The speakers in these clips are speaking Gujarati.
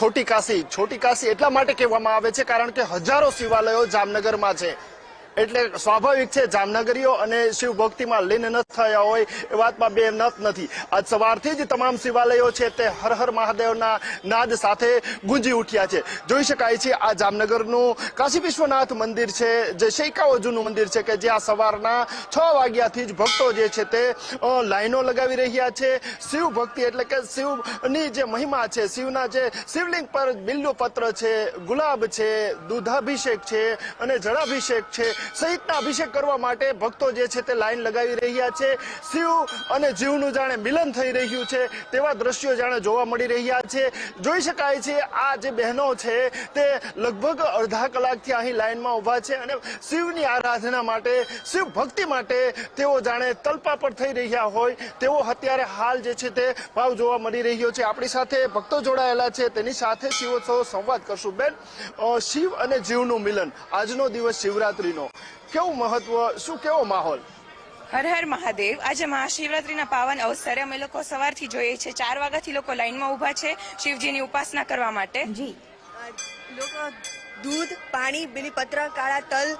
છોટી કાશી. છોટી કાશી એટલા માટે કહેવામાં આવે છે કારણ કે હજારો શિવાલયો જામનગરમાં છે. એટલે સ્વાભાવિક છે, જામનગરીઓ અને શિવ ભક્તિમાં લીન ન થયા હોય એ વાતમાં બે નત નથી. આજ સવારથી જ તમામ શિવાલયો છે તે હર હર મહાદેવના નાદ સાથે ગુંજી ઉઠ્યા છે. જોઈ શકાય છે, આ જામનગરનું કાશી વિશ્વનાથ મંદિર છે, જે શૈકાઓ જૂનું મંદિર છે કે જ્યાં સવારના છ વાગ્યાથી જ ભક્તો જે છે તે લાઈનો લગાવી રહ્યા છે. શિવ ભક્તિ એટલે કે શિવની જે મહિમા છે, શિવના જે શિવલિંગ પર બિલ્લુ પત્ર છે, ગુલાબ છે, દૂધાભિષેક છે અને જળાભિષેક છે સહિતના અભિષેક કરવા માટે ભક્તો જે છે તે લાઈન લગાવી રહ્યા છે. શિવ અને જીવનું જાણે મિલન થઈ રહ્યું છે, તેવા દ્રશ્યો જાણે જોવા મળી રહ્યા છે. જોઈ શકાય છે, આ જે બહેનો છે તે લગભગ અડધા કલાકથી અહીં લાઈનમાં ઊભા છે અને શિવની આરાધના માટે, શિવ ભક્તિ માટે તેઓ જાણે તલપા પર થઈ રહ્યા હોય, તેવો અત્યારે હાલ જે છે તે ભાવ જોવા મળી રહ્યો છે. આપણી સાથે ભક્તો જોડાયેલા છે, તેની સાથે શિવોત્સવ સંવાદ કરશું. બેન શિવ અને જીવનું મિલન. આજનો દિવસ શિવરાત્રીનો. કેવું મહત્વ? શું કેવો માહોલ? હર હર મહાદેવ. આજે મહાશિવરાત્રીના પાવન અવસરે અમે લોકો સવારથી જોઈએ છે. ચાર વાગ્યાથી લોકો લાઈનમાં ઊભા છે શિવજીની ઉપાસના કરવા માટે. જી. લોકો દૂધ પાણી બિલીપત્ર કાળા તલ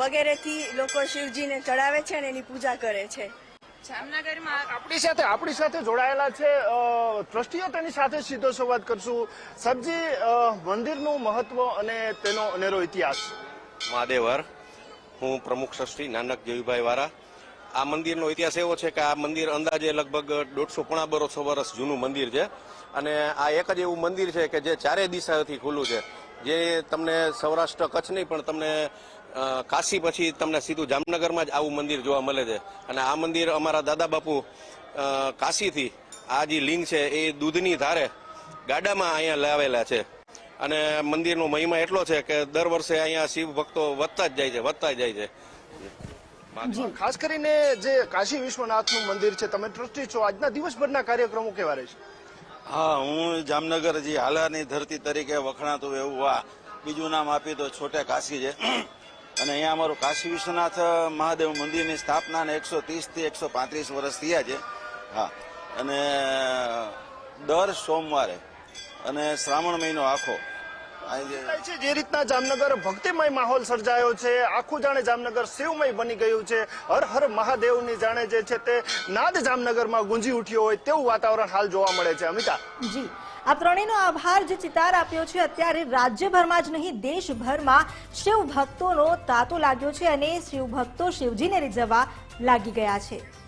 વગેરેથી લોકો શિવજીને ચડાવે છે અને એની પૂજા કરે છે. જામનગરમાં આપણી સાથે આપણી સાથે જોડાયેલા છે ટ્રસ્ટીઓ તેની સાથે સીધો સંવાદ કરશું. સબજી મંદિરનું મહત્વ અને તેનો અનેરો ઇતિહાસ. મહાદેવર હું પ્રમુખ ટ્રસ્ટી નાનક જેવીભાઈ વાળા આ મંદિરનો ઇતિહાસ એવો છે કે આ મંદિર અંદાજે લગભગ દોઢસો પોણા બરોસો વર્ષ જૂનું મંદિર છે. અને આ એક જ એવું મંદિર છે કે જે ચારે દિશાથી ખુલ્લું છે. જે તમને સૌરાષ્ટ્ર કચ્છ નહીં, પણ તમને કાશી પછી તમને સીધું જામનગરમાં જ આવું મંદિર જોવા મળે છે. અને આ મંદિર અમારા દાદા બાપુ કાશીથી, આ જે લિંગ છે એ દૂધની ધારે ગાડામાં અહીંયા લાવેલા છે. અને મંદિરનો મહિમા એટલો છે કે દર વર્ષે અહીંયા શિવ ભક્તો વધતા જ જાય છે વધતા જ જાય છે. ખાસ કરીને જે કાશી વિશ્વનાથનું મંદિર છે તમે ટ્રસ્ટી છો આજના દિવસભરના કાર્યક્રમો કેવા રહેશે? હા હું જામનગર જે હાલાની ધરતી તરીકે વખણાતું એવું આ બીજું નામ આપ્યું તો છોટે કાશી છે. અને અહીંયા અમારું કાશી વિશ્વનાથ મહાદેવ મંદિરની સ્થાપનાને એકસો ત્રીસથી એકસો પાંત્રીસ વર્ષ થયા છે. હા. અને દર સોમવારે અને શ્રાવણ મહિનો આખો. જે જે રીતના જામનગર ભક્તિમય માહોલ સર્જાયો છે? આખું જાણે જામનગર શિવમય બની ગયું છે. હર હર મહાદેવની જાણે જે છે તે નાદ જામનગરમાં ગુંજી ઉઠ્યો હોય તેવું વાતાવરણ હાલ જોવા મળે છે. અમિતા. જી. આ ત્રણેયનો આભાર જે ચિતાર આપ્યો છે અત્યારે રાજ્યભરમાં જ નહીં દેશભરમાં શિવ ભક્તોનો તાતો લાગ્યો છે અને શિવ ભક્તો શિવજીને રીઝવવા લાગી ગયા છે.